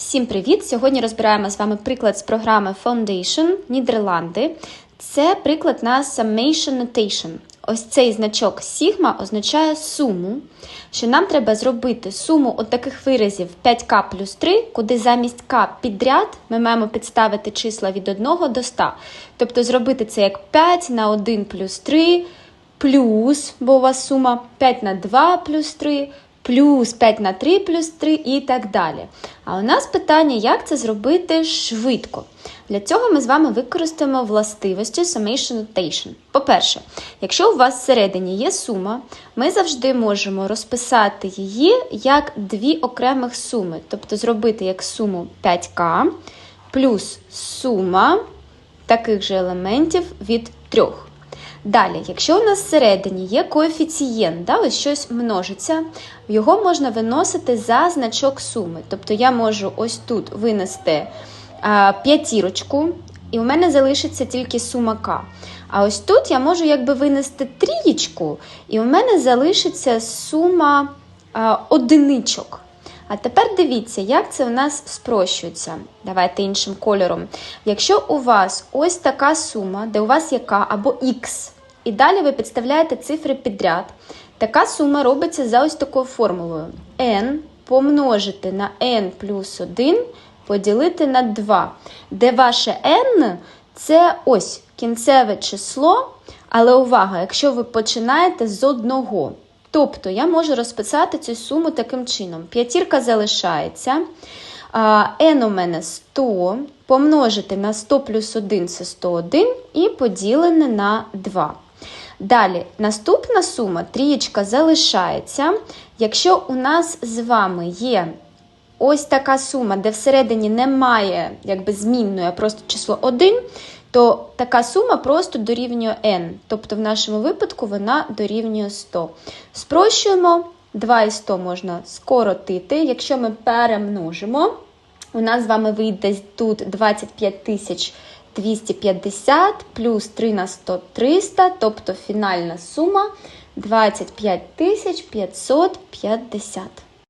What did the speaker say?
Всім привіт! Сьогодні розбираємо з вами приклад з програми Foundation Нідерланди. Це приклад на Summation Notation. Ось цей значок Sigma означає суму, що нам треба зробити суму от таких виразів 5k плюс 3, куди замість k підряд ми маємо підставити числа від 1 до 100. Тобто зробити це як 5 на 1 плюс 3, плюс, бо у вас сума 5 на 2 плюс 3, плюс 5 на 3 плюс 3 і так далі. А у нас питання, як це зробити швидко. Для цього ми з вами використаємо властивості Summation Notation. По-перше, якщо у вас всередині є сума, ми завжди можемо розписати її як дві окремих суми, тобто зробити як суму 5К плюс сума таких же елементів від 3. Далі, якщо у нас всередині є коефіцієнт, да, ось щось множиться, його можна виносити за значок суми. Тобто я можу ось тут винести а, п'ятірочку, і у мене залишиться тільки сума К. А ось тут я можу якби винести трієчку, і у мене залишиться сума а, одиничок. А тепер дивіться, як це у нас спрощується. Давайте іншим кольором. Якщо у вас ось така сума, де у вас К або Х, і далі ви підставляєте цифри підряд, така сума робиться за ось такою формулою. n помножити на n плюс 1 поділити на 2, де ваше n це ось кінцеве число, але увага, якщо ви починаєте з одного. Тобто я можу розписати цю суму таким чином. П'ятірка залишається. n у мене 100, помножити на 100 плюс 1 це 101 і поділене на 2. Далі, наступна сума, трієчка залишається. Якщо у нас з вами є ось така сума, де всередині немає якби, змінної, а просто число 1, то така сума просто дорівнює n. Тобто, в нашому випадку вона дорівнює 100. Спрощуємо, 2 і 100 можна скоротити. Якщо ми перемножимо, у нас з вами вийде тут 25 тисяч 250 плюс 3 на 100 300, тобто фінальна сума 25 тисяч 550.